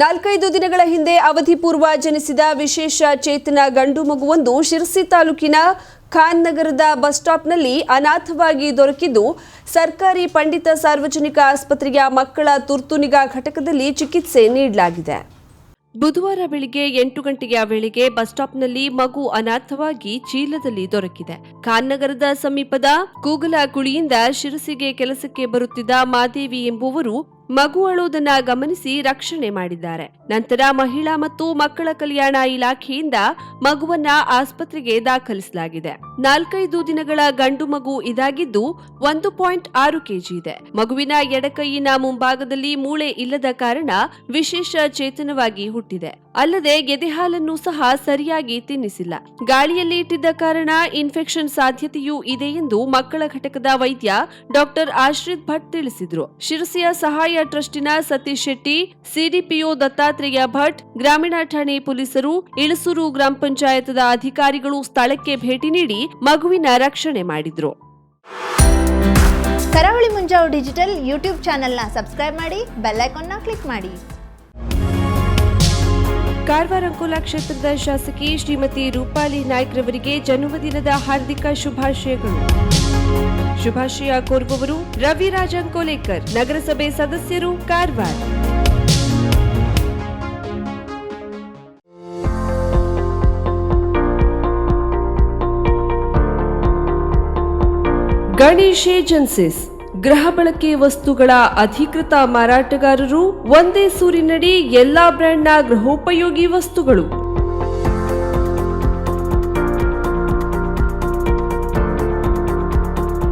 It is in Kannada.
ನಾಲ್ಕೈದು ದಿನಗಳ ಹಿಂದೆ ಅವಧಿ ಪೂರ್ವ ಜನಿಸಿದ ವಿಶೇಷ ಚೇತನ ಗಂಡು ಮಗುವೊಂದು ಶಿರಸಿ ತಾಲೂಕಿನ ಖಾನ್ ನಗರದ ಬಸ್ ಸ್ಟಾಪ್ನಲ್ಲಿ ಅನಾಥವಾಗಿ ದೊರಕಿದ್ದು, ಸರ್ಕಾರಿ ಪಂಡಿತ ಸಾರ್ವಜನಿಕ ಆಸ್ಪತ್ರೆಯ ಮಕ್ಕಳ ತುರ್ತು ನಿಗಾ ಘಟಕದಲ್ಲಿ ಚಿಕಿತ್ಸೆ ನೀಡಲಾಗಿದೆ. ಬುಧವಾರ ಬೆಳಿಗ್ಗೆ ಎಂಟು ಗಂಟೆಯ ವೇಳೆಗೆ ಬಸ್ ಸ್ಟಾಪ್ನಲ್ಲಿ ಮಗು ಅನಾಥವಾಗಿ ಚೀಲದಲ್ಲಿ ದೊರಕಿದೆ. ಖಾನ್ನಗರದ ಸಮೀಪದ ಕೂಗಲ ಕುಳಿಯಿಂದ ಶಿರಸಿಗೆ ಕೆಲಸಕ್ಕೆ ಬರುತ್ತಿದ್ದ ಮಾದೇವಿ ಎಂಬುವರು ಮಗು ಅಳುವುದನ್ನ ಗಮನಿಸಿ ರಕ್ಷಣೆ ಮಾಡಿದ್ದಾರೆ. ನಂತರ ಮಹಿಳಾ ಮತ್ತು ಮಕ್ಕಳ ಕಲ್ಯಾಣ ಇಲಾಖೆಯಿಂದ ಮಗುವನ್ನ ಆಸ್ಪತ್ರೆಗೆ ದಾಖಲಿಸಲಾಗಿದೆ. ನಾಲ್ಕೈದು ದಿನಗಳ ಗಂಡು ಮಗು ಇದಾಗಿದ್ದು ಒಂದು ಪಾಯಿಂಟ್ ಆರು ಕೆಜಿ ಇದೆ. ಮಗುವಿನ ಎಡಕೈಯಿನ ಮುಂಭಾಗದಲ್ಲಿ ಮೂಳೆ ಇಲ್ಲದ ಕಾರಣ ವಿಶೇಷ ಚೇತನವಾಗಿ ಹುಟ್ಟಿದೆ. ಅಲ್ಲದೆ ಎದೆಹಾಲನ್ನು ಸಹ ಸರಿಯಾಗಿ ತಿನ್ನಿಸಿಲ್ಲ. ಗಾಳಿಯಲ್ಲಿ ಇಟ್ಟಿದ್ದ ಕಾರಣ ಇನ್ಫೆಕ್ಷನ್ ಸಾಧ್ಯತೆಯೂ ಇದೆ ಎಂದು ಮಕ್ಕಳ ಘಟಕದ ವೈದ್ಯ ಡಾಕ್ಟರ್ ಆಶ್ರಿತ್ ಭಟ್ ತಿಳಿಸಿದ್ರು. ಶಿರಸಿಯ ಸಹಾಯ ಟ್ರಸ್ಟಿನ ಸತೀಶ್ ಶೆಟ್ಟಿ ಸಿಡಿಪಿಒ ದತ್ತಾತ್ರೇಯ ಭಟ್ ಗ್ರಾಮೀಣ ಠಾಣೆ ಪೊಲೀಸರು ಇಳಸೂರು ಗ್ರಾಮ ಪಂಚಾಯತ್ದ ಅಧಿಕಾರಿಗಳು ಸ್ಥಳಕ್ಕೆ ಭೇಟಿ ನೀಡಿ ಮಗುವಿನ ರಕ್ಷಣೆ ಮಾಡಿದ್ರು. ಕರಾವಳಿ ಮುಂಜಾವು ಡಿಜಿಟಲ್ ಯೂಟ್ಯೂಬ್ ಚಾನೆಲ್ನ ಸಬ್ಸ್ಕ್ರೈಬ್ ಮಾಡಿ ಬೆಲ್ಲೈಕಾನ್ನ ಕ್ಲಿಕ್ ಮಾಡಿ. ಕಾರವಾರ ಅಂಕೋಲಾ ಕ್ಷೇತ್ರದ ಶಾಸಕಿ ಶ್ರೀಮತಿ ರೂಪಾಲಿ ನಾಯ್ಕ್ರವರಿಗೆ ಜನ್ಮದಿನದ ಹಾರ್ದಿಕ ಶುಭಾಶಯಗಳು. ಶುಭಾಶಯ ಕೋರುವವರು ರವಿರಾಜ್ ಅಂಕೋಲೇಕರ್ ನಗರಸಭೆ ಸದಸ್ಯರು, ಕಾರವಾರ. ಗಣೇಶ್ ಏಜೆನ್ಸಿಸ್, ಗೃಹ ಬಳಕೆ ವಸ್ತುಗಳ ಅಧಿಕೃತ ಮಾರಾಟಗಾರರು, ಒಂದೇ ಸೂರಿನಡಿ ಎಲ್ಲಾ ಬ್ರ್ಯಾಂಡ್ನ ಗೃಹೋಪಯೋಗಿ ವಸ್ತುಗಳು.